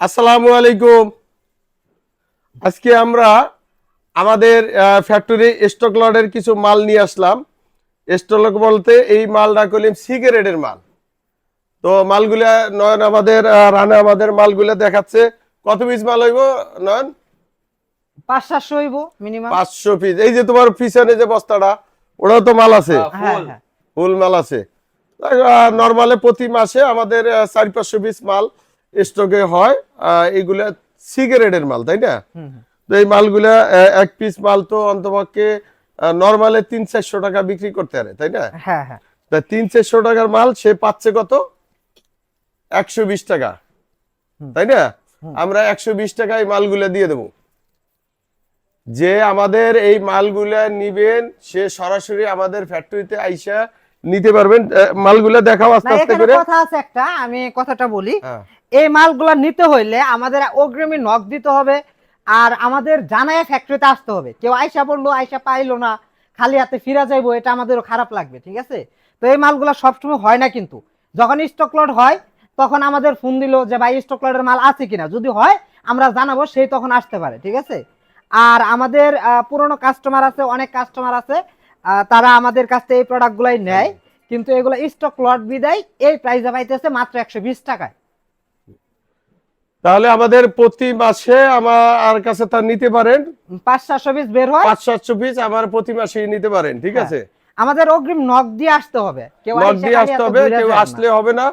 আসসালামু আলাইকুম। আজকে আমরা আমাদের ফ্যাক্টরি স্টক লটের কিছু মাল নিয়ে আসলাম। স্টক বলতে এই মালটা করলাম সিগারেটের মাল। তো মালগুলা নয়ন আমাদের রানা আমাদের মালগুলা দেখাচ্ছে। কত পিস মাল হইব নয়ন? পাঁচ সাতশো হইব মিনিমাম পাঁচশো পিস এই যে তোমার পিছনে যে বস্তাটা ওটাও তো মাল আছে? হ্যাঁ হ্যাঁ। ফুল মাল আছে। নর্মালে প্রতি মাসে আমাদের চারি পাঁচশো পিস মাল স্টকে হয় এগুলা সিগারেটের মাল তাই না। তো এই মালগুলা এক পিস মাল তো অন্তপক্ষে নর্মালে তিন চারশো টাকা বিক্রি করতে পারে তাই না? হ্যাঁ হ্যাঁ। তা তিন চারশো টাকার মাল সে পাচ্ছে কত? একশো বিশ টাকা তাই না? আমরা একশো বিশ টাকায় মালগুলা দিয়ে দেবো। যে আমাদের এই মালগুলা নিবেন সে সরাসরি আমাদের ফ্যাক্টরিতে আইসা নিতে পারবেন মালগুলা দেখাও আস্তে আস্তে করে। কথা আছে একটা আমি কথাটা বলি। হ্যাঁ। এই মালগুলা নিতে হইলে আমাদের অগ্রিমী নক দিতে হবে আর আমাদের জানায় ফ্যাক্টরিতে আসতে হবে। কেউ আইসা বলল আইসা পাইলো না খালি হাতে ফিরা যাইবো এটা আমাদেরও খারাপ লাগবে ঠিক আছে? তো এই মালগুলা সবসময় হয় না কিন্তু। যখন স্টক লট হয় তখন আমাদের ফোন দিল যে ভাই স্টক লটের মাল আছে কিনা? যদি হয় আমরা জানাব সেই তখন আসতে পারে ঠিক আছে? আর আমাদের পুরনো কাস্টমার আছে অনেক কাস্টমার আছে তারা আমাদের কাছ থেকে এই প্রোডাক্টগুলাই নেয়। কিন্তু এগুলো স্টক লট বিদায় এই প্রাইসে পাইতেছে মাত্র একশো বিশ টাকায়। তাহলে আমাদের প্রতি মাসে আমার কাছে তা নিতে পারেন। পাঁচ সাতশো পিস বের হয়? পাঁচ সাতশো পিস আমার প্রতি মাসে নিতে পারেন ঠিক হ্যাঁ। আছে? আমাদের অগ্রিম নক দিয়ে আসতে হবে। আইসা দিয়ে আসতে হবে কেউ আসলে হবে না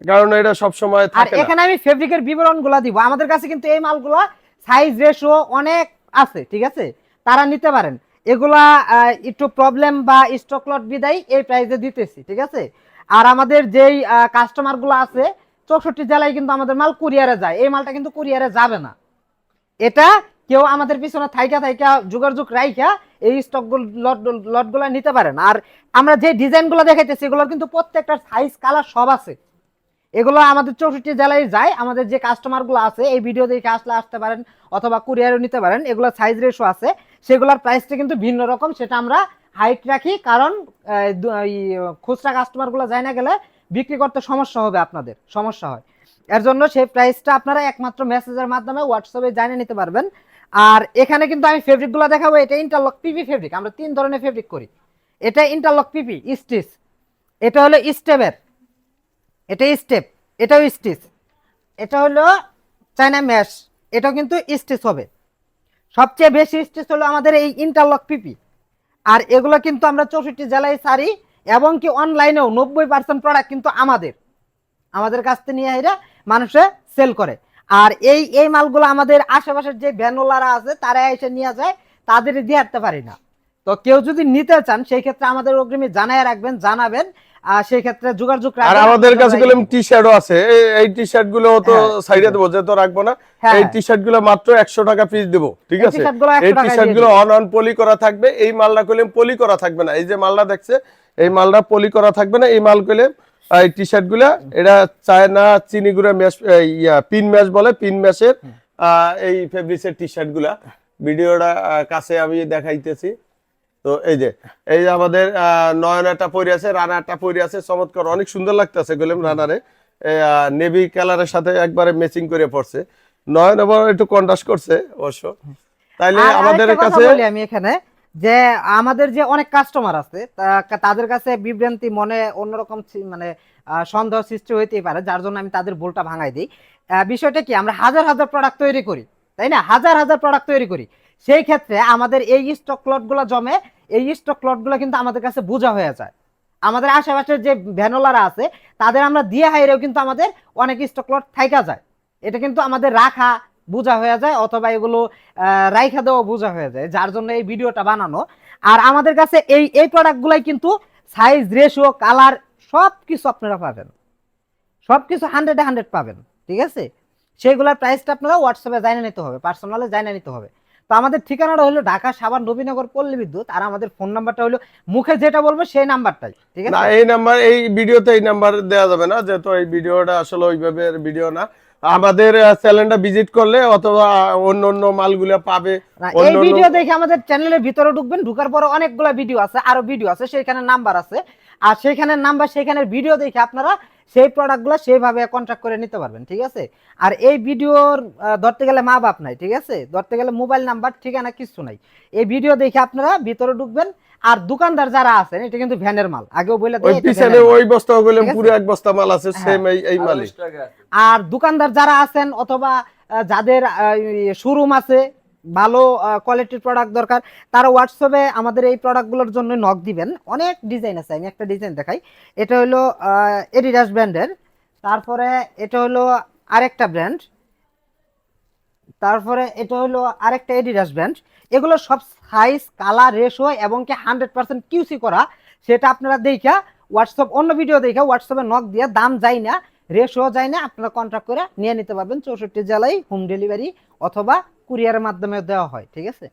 কারণ এটা সব সময় আর থাকে না। এখানে আমি ফেব্রিকের বিবরণগুলা দিব। আমাদের কাছে কিন্তু এই মালগুলা সাইজ রেশিও অনেক আছে ঠিক আছে? তারা নিতে পারেন। এগুলা একটু প্রবলেম বা স্টক লট বিদায় এই প্রাইসে দিতেছি ঠিক আছে? আর আমাদের যেই কাস্টমারগুলো আছে চৌষট্টি জেলায় কিন্তু আমাদের মাল কুরিয়ারে যায়। এই মালটা কিন্তু কুরিয়ারে যাবে না। এটা কেউ আমাদের পিছনে থাইকা থাইকা যুগার রাইখা এই স্টক লটগুলা নিতে পারেন আর আমরা যে ডিজাইনগুলো দেখাইতেছি, এগুলোর কিন্তু প্রত্যেকটা সাইজ কালার সব আছে। এগুলো আমাদের চৌষট্টি জেলায় যায়। আমাদের যে কাস্টমারগুলো আছে, এই ভিডিও দেখে আসলে আসতে পারেন অথবা কুরিয়ারও নিতে পারেন। এগুলো সাইজ রেশো আছে। সেগুলোর প্রাইসটা কিন্তু ভিন্ন রকম। সেটা আমরা হাইট রাখি। কারণ খুচরা কাস্টমারগুলো যায় না গেলে বিক্রি করতে সমস্যা হবে আপনাদের, সমস্যা হয়। এর জন্য সেই প্রাইসটা আপনারা একমাত্র মেসেজের মাধ্যমে হোয়াটসঅ্যাপে জানিয়ে নিতে পারবেন। আর এখানে কিন্তু আমি ফেব্রিকগুলো দেখাবো, এটা ইন্টারলক পিপি ফেব্রিক আমরা তিন ধরনের ফেব্রিক করি। এটা ইন্টারলক পিপি স্টিচ এটা হলো স্টেপের এটা স্টেপ এটাও স্টিচ এটা হলো চায়না ম্যাশ এটাও কিন্তু স্টিচ হবে। সবচেয়ে বেশি স্টিচ হলো আমাদের এই ইন্টারলক পিপি আর এগুলো কিন্তু আমরা চৌষট্টি জেলায় সারি এবং কি অনলাইনেও নব্বই পার্সেন্ট প্রোডাক্ট কিন্তু আমাদের। আমাদের কাছ থেকে নিয়ে এরা মানুষে সেল করে। আর এই এই মালগুলো আমাদের আশেপাশের যে ভ্যানোলারা আছে তারা এসে নিয়ে যায় তাদের দিয়ে হাঁটতে পারি না। তো কেউ যদি নিতে চান সেই ক্ষেত্রে আমাদের অগ্রিমী জানায় রাখবেন জানাবেন। আর সেই ক্ষেত্রে যোগাযোগ আর আমাদের কাছে গেলাম টি শার্টও আছে। এই- টি শার্টগুলো তো হ্যাঁ, সাইডে দেবো যে তো রাখব না। হ্যাঁ, এই হ্যাঁ। টি শার্টগুলো মাত্র একশো টাকা পিস দেবো ঠিক আছে? T-shirt গুলো 100 এই টি শার্টগুলো অন অন পলি করা থাকবে। এই মালটা পলি করা থাকবে না। এই যে মালটা দেখছে এই মালটা পলি করা থাকবে না এই মাল করলে এই টি শার্টগুলা এটা চায়না চিনি গুঁড়া ম্যাশ ইয়া পিন ম্যাশ বলে পিন ম্যাশের এই ফেব্রিক্সের টি শার্টগুলা। ভিডিওটা কাছে আমি দেখাইতেছি। তো এই যে এই যে আমাদের নয়নাটা পরে আছে রানাটা পরে আছে চমৎকার অনেক সুন্দর লাগতেছে গোলেম রানারে। নেভি কালারের সাথে একবারে ম্যাচিং করে পড়ছে নয়ন আবার একটু কন্ট্রাস্ট করছে অবশ্য। তাইলে আমাদের কাছে আমি এখানে। যে আমাদের যে অনেক কাস্টমার আছে তাদের কাছে বিভ্রান্তি, মনে অন্যরকম মানে সন্দেহ সৃষ্টি হইতেই পারে, যার জন্য আমি তাদের ভুলটা ভাঙাই দিই। বিষয়টা কি? আমরা হাজার হাজার প্রোডাক্ট তৈরি করি, তাই না? হাজার হাজার প্রোডাক্ট তৈরি করি। সেই ক্ষেত্রে আমাদের এই স্টকগুলো জমে, এই স্টকগুলো কিন্তু আমাদের কাছে বোঝা হয়ে যায়। আমাদের আশেপাশের যে ভ্যানোলারা আছে, তাদের আমরা দিয়ে হাইরেও কিন্তু আমাদের অনেক স্টক লট থাইকা যায়। এটা কিন্তু আমাদের রাখা বোঝা হয়ে যায় অথবা এগুলো রাইখা দেওয়া বোঝা হয়ে যায়, যার জন্য এই ভিডিওটা বানানো। আর আমাদের কাছে এই এই প্রোডাক্টগুলাই কিন্তু সাইজ রেশিও কালার সব কিছু আপনারা পাবেন। সব কিছু হান্ড্রেডে হান্ড্রেড পাবেন, ঠিক আছে? সেইগুলোর প্রাইসটা আপনারা হোয়াটসঅ্যাপে জানিয়ে নিতে হবে পার্সোনালে জানিয়ে নিতে হবে। তো আমাদের ঠিকানাটা হলো ঢাকা সাভার নবীনগর পল্লী বিদ্যুৎ, আর আমাদের ফোন নাম্বারটা হলো মুখে যেটা বলব সেই নাম্বারটাই ঠিক না আছে এই নাম্বার এই ভিডিওতে এই নাম্বার দেওয়া যাবে না, যেহেতু এই ভিডিওটা আসলে ওইভাবে ভিডিও না। আমাদের চ্যানেলটা ভিজিট করলে অথবা অন্য অন্য মালগুলা পাবে এই ভিডিও দেখে আমাদের চ্যানেলের ভিতরে ঢুকবেন ঢুকার পরে অনেকগুলো ভিডিও আছে আরও ভিডিও আছে সেখানে নাম্বার আছে। আর সেখানে নাম্বার সেখানের ভিডিও দেখে আপনারা সেই প্রোডাক্টগুলো সেইভাবে কন্ট্রাক্ট করে নিতে পারবেন ঠিক আছে? আর এই ভিডিওর ধরতে গেলে মা বাপ নাই ঠিক আছে? ধরতে গেলে মোবাইল নাম্বার ঠিকানা কিছু নাই। এই ভিডিও দেখে আপনারা ভিতরে ঢুকবেন আর দোকানদার যারা আছেন এটা কিন্তু ভ্যানের মাল। আগেও বলে ওই দেই পিছনে ওই বস্তা গুলো পুরো এক বস্তা মাল আছে হ্যাঁ। সেম এই এই মালই। আর দোকানদার যারা আছেন অথবা যাদের শোরুম আছে ভালো কোয়ালিটির প্রোডাক্ট দরকার তারা হোয়াটসঅ্যাপে আমাদের এই প্রোডাক্টগুলোর জন্য নক দিবেন। অনেক ডিজাইন আছে আমি একটা ডিজাইন দেখাই। এটা হলো এডিডাস ব্র্যান্ডের তারপরে এটা হলো আরেকটা ব্র্যান্ড তারপরে এটা হলো আরেকটা এডিডাস ব্র্যান্ড এগুলো সব সাইজ কালার রেশো এবং কি হান্ড্রেড পার্সেন্ট কিউসি করা। সেটা আপনারা দেখা হোয়াটসঅ্যাপ অন্য ভিডিও দেখা হোয়াটসঅ্যাপে নক দিয়ে, দাম যায় না রেশো যায় না, আপনারা কন্ট্রাক্ট করে নিয়ে নিতে পারবেন। চৌষট্টি জেলায় হোম ডেলিভারি অথবা কুরিয়ারের মাধ্যমে দেওয়া হয়, ঠিক আছে?